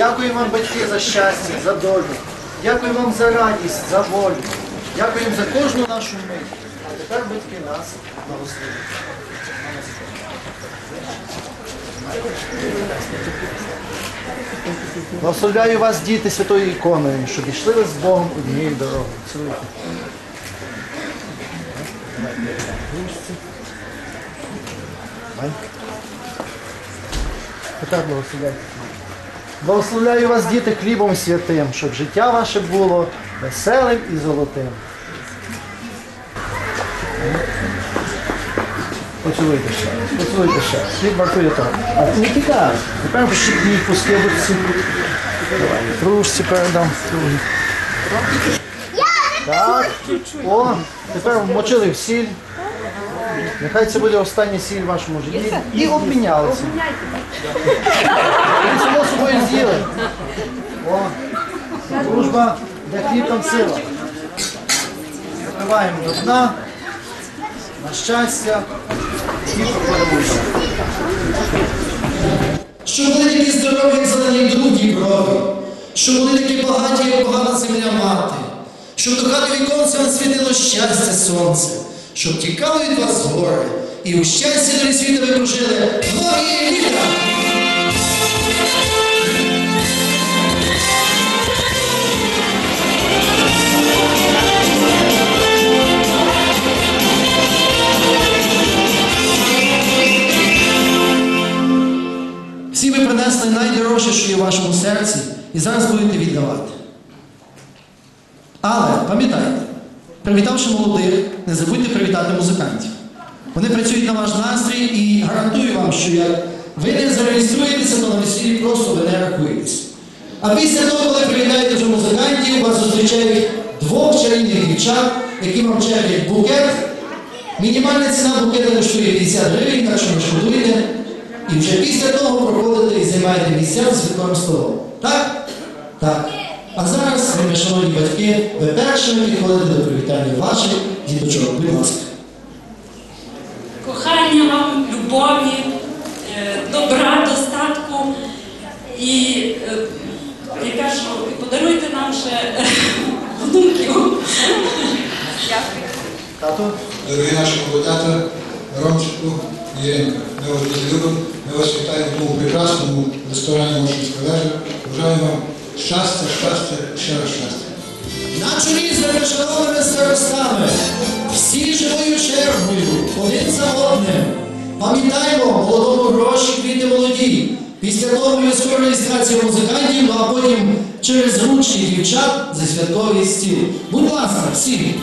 Дякую вам, батьки, за щастя, за долю. Дякую вам за радість, за волю. Дякую за кожну нашу мить. А тепер батьки нас благословять. Благословляю вас, діти святої іконою, щоб йшли ви з Богом однією дорогою. Цілуйте. Тепер благословляйте. Благословляю вас, діти, хлібом святим, щоб життя ваше було веселим і золотим. Поцілуйте ще. Поцілуйте ще. Хліб вартує того. А не тікай. Тепер пощипніть по скибочці. Давай, трушці передам. Так. О, тепер вмочили в сіль. Нехай це буде остання сіль в вашому житті. І обмінялися. І само собою. О, дружба, де хліб там сила. Закриваємо до дна. На щастя. І проходимо. Щоб були такі здорові, як зелені друг Діброві, щоб були такі багаті, як багата земля мати, щоб до хати віконця вам світило щастя сонце, щоб тікали від вас гори, і у щасті долі світу ви прожили многі літа. Всі ви принесли найдорожче, що є в вашому серці, і зараз будете віддавати. Але пам'ятайте, привітавши молодих, не забудьте привітати музикантів. Вони працюють на ваш настрій і гарантую вам, що як ви не зареєструєтеся, то на весіллі просто ви не рахуєтесь. А після того, коли привітаєте вже музикантів, вас зустрічають двох чарівних дівчат, які вам чекають букет. Мінімальна ціна букета коштує 50 гривень, так що не шкодуйте. І вже після того проходите і займаєте місця за святковим столом. Так? Так. А зараз, шановні батьки, ви першими підходите до привітання ваших діточок. Будь ласка. кохання вам, любові, е, добра, достатку і е, я кажу, подаруйте нам ще е, внуків. Тато, Дорогі наші молодята, Ромчику, Єренка, ми вас дуже любимо, ми вас вітаємо в тому прекрасному ресторані Мошинська вежа. Бажаємо вам щастя, щастя, ще раз щастя. На чолі з вельмишановними старостами, всі живою чергою, один за одним. Пам'ятаємо, молодому гроші, квіти молоді. Після того обов'язково реєстрація музикантів, ну а потім через ручки дівчат за святковий стіл. Будь ласка, всі.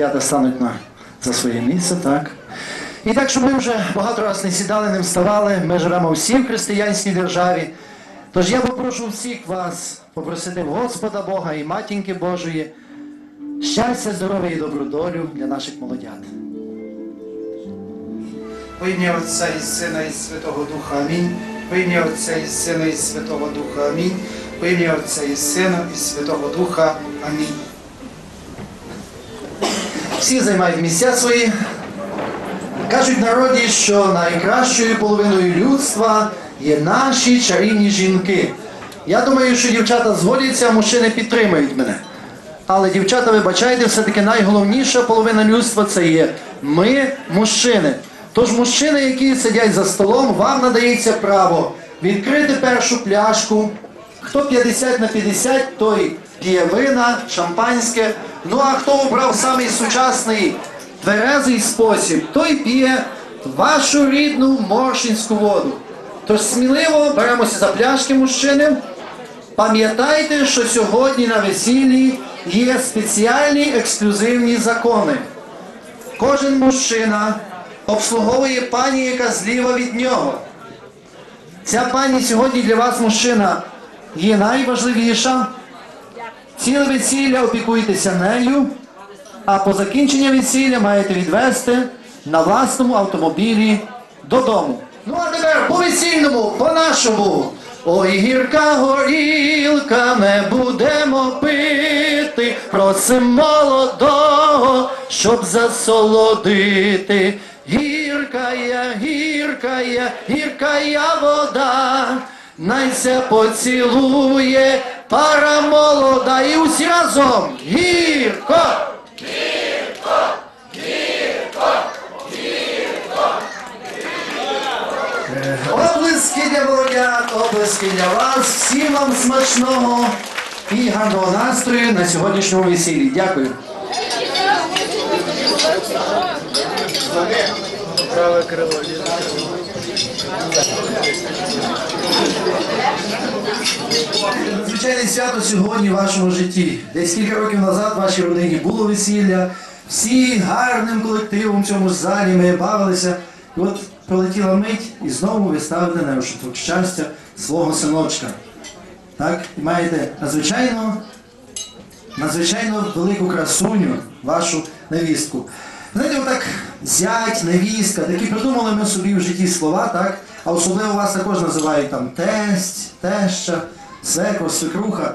Зараз стануть на, за своє місце, так? І так, щоб ми вже багато разів не сідали, не вставали, ми живемо всі в християнській державі. Тож я попрошу всіх вас попросити в Господа Бога і матінки Божої щастя, здоров'я і добру долю для наших молодят. Во ім'я Отця і Сина і Святого Духа Амінь. Во ім'я Отця і Сина і Святого Духа Амінь. Во ім'я Отця і Сина і Святого Духа Амінь. Всі займають місця свої. Кажуть народі, що найкращою половиною людства є наші чарівні жінки. Я думаю, що дівчата згодяться, а мужчини підтримують мене. Але дівчата, вибачайте, все-таки найголовніша половина людства це є ми, мужчини. Тож мужчини, які сидять за столом, вам надається право відкрити першу пляшку. Хто 50 на 50, той п'є вина, шампанське. Ну а хто обрав самий сучасний тверезий спосіб, той п'є вашу рідну моршинську воду. Тож сміливо беремося за пляшки мужчини. Пам'ятайте, що сьогодні на весіллі є спеціальні ексклюзивні закони. Кожен мужчина обслуговує пані, яка зліва від нього. Ця пані сьогодні для вас, мужчина, є найважливіша. Ціле весілля опікуєтеся нею, а по закінченні весілля маєте відвести на власному автомобілі додому. Ну а тепер по весільному, по нашому. Ой, гірка горілка, не будемо пити, просим молодого, щоб засолодити. Гірка я, гірка я, гірка я вода, найся поцілує пара молода. І усі разом. Гірко! Облиски для молодят, облиски для вас, всім вам смачного і гарного настрою на сьогоднішньому весіллі. Дякую. Праве крило. Звичайне свято сьогодні в вашому житті. Десь кілька років назад в вашій родині було весілля. Всі гарним колективом в цьому ж залі ми бавилися. І от пролетіла мить, і знову ви на решеток щастя свого синочка. Так? І маєте надзвичайно, надзвичайно велику красуню, вашу невістку. Знаєте, отак зять, невістка, такі придумали ми собі в житті слова, так? А особливо вас також називають там тесть, теща, свекро, свекруха.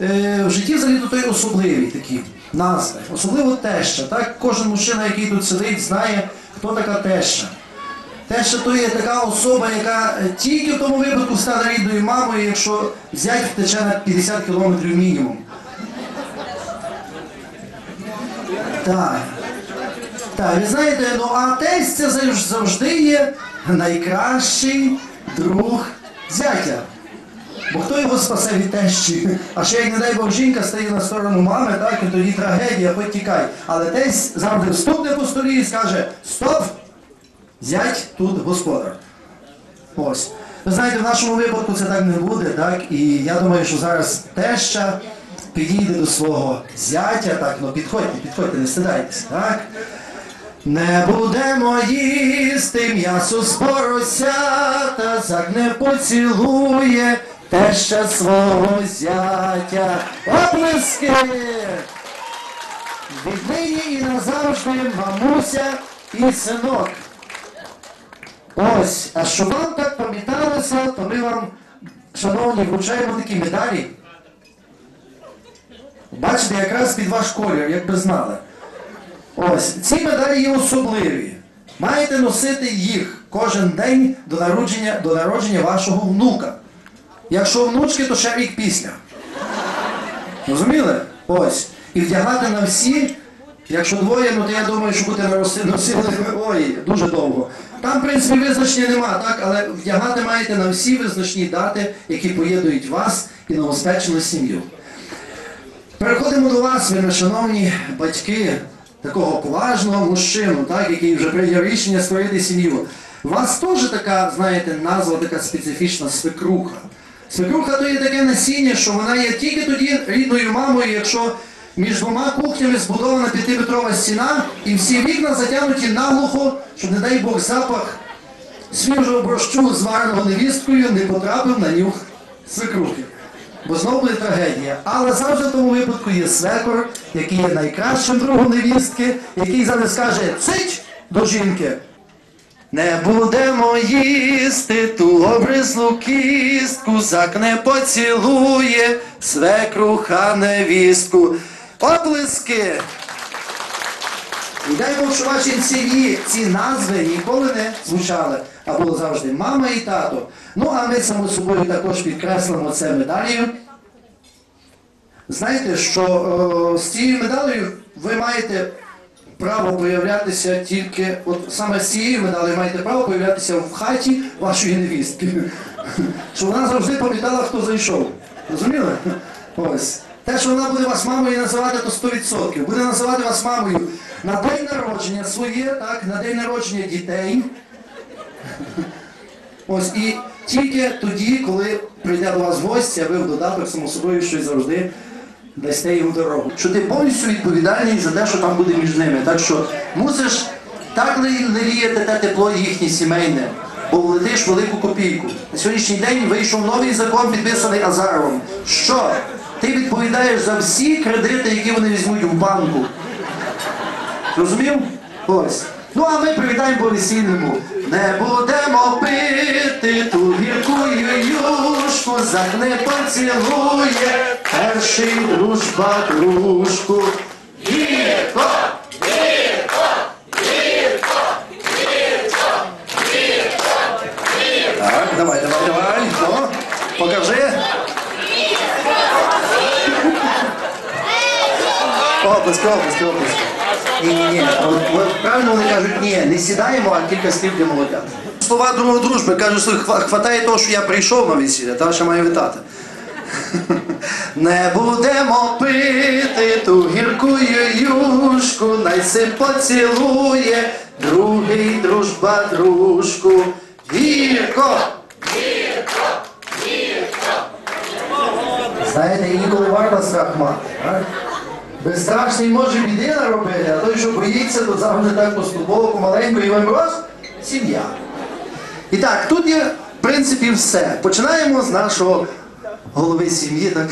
Е, в житті взагалі то той особливі такі назви. Особливо теща. Так? Кожен мужчина, який тут сидить, знає, хто така теща. Теща то є така особа, яка тільки в тому випадку стане рідною мамою, якщо зять втече на 50 кілометрів мінімум. Так. Так, ви знаєте, ну а тесть це завжди є найкращий друг зятя. Бо хто його спасе від тещі? А ще як не дай Бог жінка стає на сторону мами, так, і тоді трагедія, хоч тікай. Але тесть завжди вступне по столі і скаже Стоп! Зять тут господар. Ось. Ви знаєте, в нашому випадку це так не буде, так? І я думаю, що зараз теща підійде до свого зятя, так, ну підходьте, підходьте, не стидайтеся, так? Не будемо їсти м'ясо з поросята, зак не поцілує теща свого зятя. Оплески! Віднині і назавжди мамуся і синок. Ось, а щоб вам так пам'яталося, то ми вам, шановні, вручаємо такі медалі. Бачите, якраз під ваш колір, як би знали. Ось, ці медалі є особливі. Маєте носити їх кожен день до народження, до народження вашого внука. Якщо внучки, то ще рік після. Розуміли? Ось. І вдягати на всі, якщо двоє, ну то я думаю, що носити носили ой, дуже довго. Там, в принципі, визначення нема, так, але вдягати маєте на всі визначні дати, які поєднують вас і новоспечену сім'ю. Переходимо до вас, ви, шановні батьки, такого поважного мужчину, так, який вже прийняв рішення створити сім'ю. У вас теж така, знаєте, назва така специфічна свекруха. Свекруха то є таке насіння, що вона є тільки тоді рідною мамою, якщо між двома кухнями збудована п'ятиметрова стіна, і всі вікна затягнуті наглухо, щоб, не дай Бог, запах свіжого борщу, звареного невісткою, не потрапив на нюх свекрухи. Бо знову буде трагедія. Але завжди в тому випадку є свекор, який є найкращим другом невістки, який завжди скаже цить до жінки. Не будемо їсти ту обрислу кістку, зак не поцілує свекруха невістку. Оплески! І дай Бог, що в вашій сім'ї ці назви ніколи не звучали, а було завжди мама і тато. Ну, а ми само собою також підкреслимо це медалію. Знаєте, що е, з цією медалею ви маєте право появлятися тільки, от саме з цією медалею маєте право появлятися в хаті вашої невістки. Щоб вона завжди пам'ятала, хто зайшов. Розуміли? Ось. Те, що вона буде вас мамою називати, то 100%. Буде називати вас мамою на день народження своє, так, на день народження дітей. Ось і тільки тоді, коли прийде до вас гостя, ви в додаток само собою щось завжди дасте йому дорогу. Що ти повністю відповідальний за те, що там буде між ними. Так що мусиш так не ліяти те тепло їхнє сімейне, бо влетиш велику копійку. На сьогоднішній день вийшов новий закон, підписаний Азаровим. Що ти відповідаєш за всі кредити, які вони візьмуть в банку. Розумів? Ось. Ну а ми привітаємо по весільному. Не загне поцілує перший дружба дружку. Гірко! Так, давай, давай, давай. Ну, покажи. Оплески, оплески, оплески. Ні, ні, ні. От, от правильно вони кажуть, ні, не сідаємо, а кілька слів для молодят. Слова другої дружби кажуть, що хватає того, що я прийшов на весілля, та ще маю вітати. Не будемо пити ту гірку юшку, найси поцілує другий дружба дружку. Гірко! Знаєте, інколи варто страх мати. Безстрашний може біди наробити, а той, що боїться, то завжди так поступово, помаленьку і вам раз сім'я. І так, тут є, в принципі, все. Починаємо з нашого голови сім'ї. Так.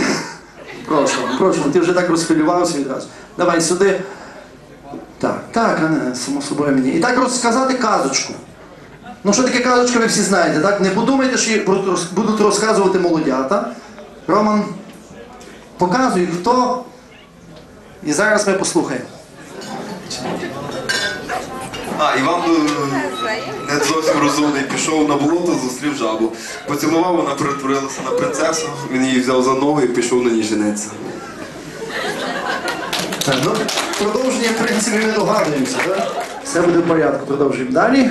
Прошу, прошу, ти вже так розхвилювався відразу. Давай сюди. Так, так, а не, само собою мені. І так розказати казочку. Ну, що таке казочка, ви всі знаєте, так? Не подумайте, що будуть розказувати молодята. Роман, показуй, хто. І зараз ми послухаємо. А, Іван е, не зовсім розумний, пішов на болото, зустрів жабу. Поцілував, вона перетворилася на принцесу, він її взяв за ногу і пішов на ній жениться. Ну, продовження, в принципі, ми догадуємося, так? Все буде в порядку, продовжуємо далі.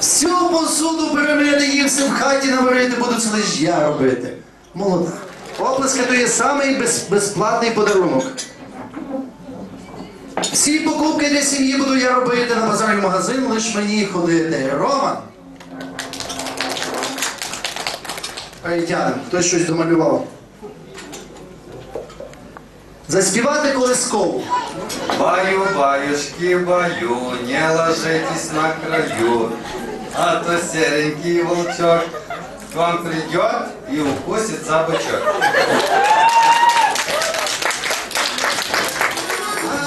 Всю посуду перемити їм все в хаті наварити, буду це лиш я робити. Молода. Оплески то є самий без, безплатний подарунок. Всі покупки для сім'ї буду я робити на базарний магазин, лиш мені ходити. Роман. Перетянемо, хтось щось домалював. Заспівати колискову. Баю, баюшки, баю, не ложитесь на краю, а то серенький волчок к вам придет и укусит за бычок.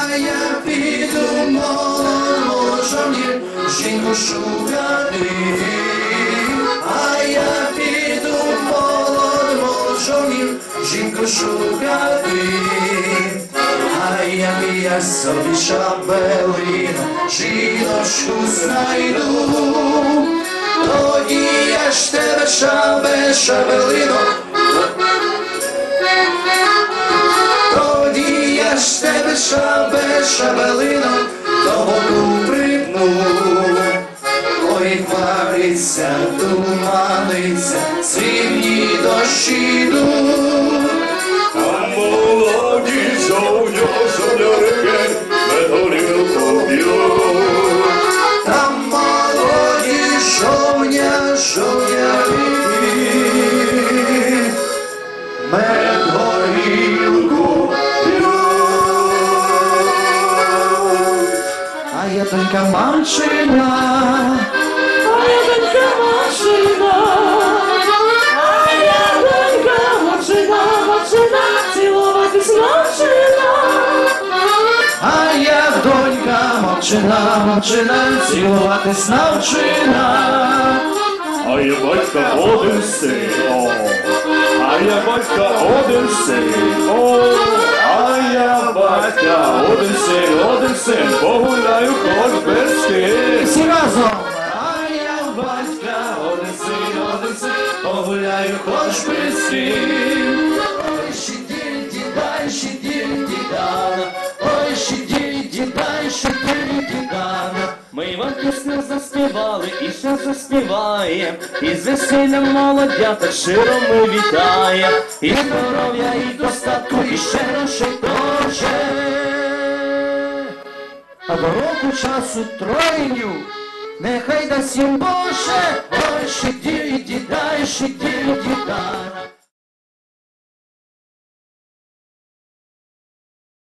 А я піду молодожоні, жінку шукати. А я піду молодожоні, жінку шукати. А я я собі шабелину, жіночку знайду. Тоді я ж тебе шабе, шабелино, тебе шабе, шабелино, до воду припну. Ой, хмариться, туманиться, срібні дощі йдуть. А молоді жовня, жовнярики, медорілку п'ють. Там молоді жовня, жовняки, А я тонька А я донька машина, а я донька машина, машина, цілуватись машина. а я донька мовчина, мовчина, цілуватись навчина. А є батька один син, о, а я батька один син, о, а я батька один син, один син, погуляю хоч без ким. Всі разом. А я батька, один син, один син, погуляю хоч би з ким. Ой, щиділь, дідай, щиділь, дідана, ой, дідай, щиділь, дідана. Ми вам пісню заспівали і ще заспіваєм, і з весіллям молодята щиро ми вітаєм, і здоров'я, і достатку, і ще грошей тоже. А до року часу тройню, нехай дасть їм Боже, ой, щиділь, дідай, щиділь, дідана.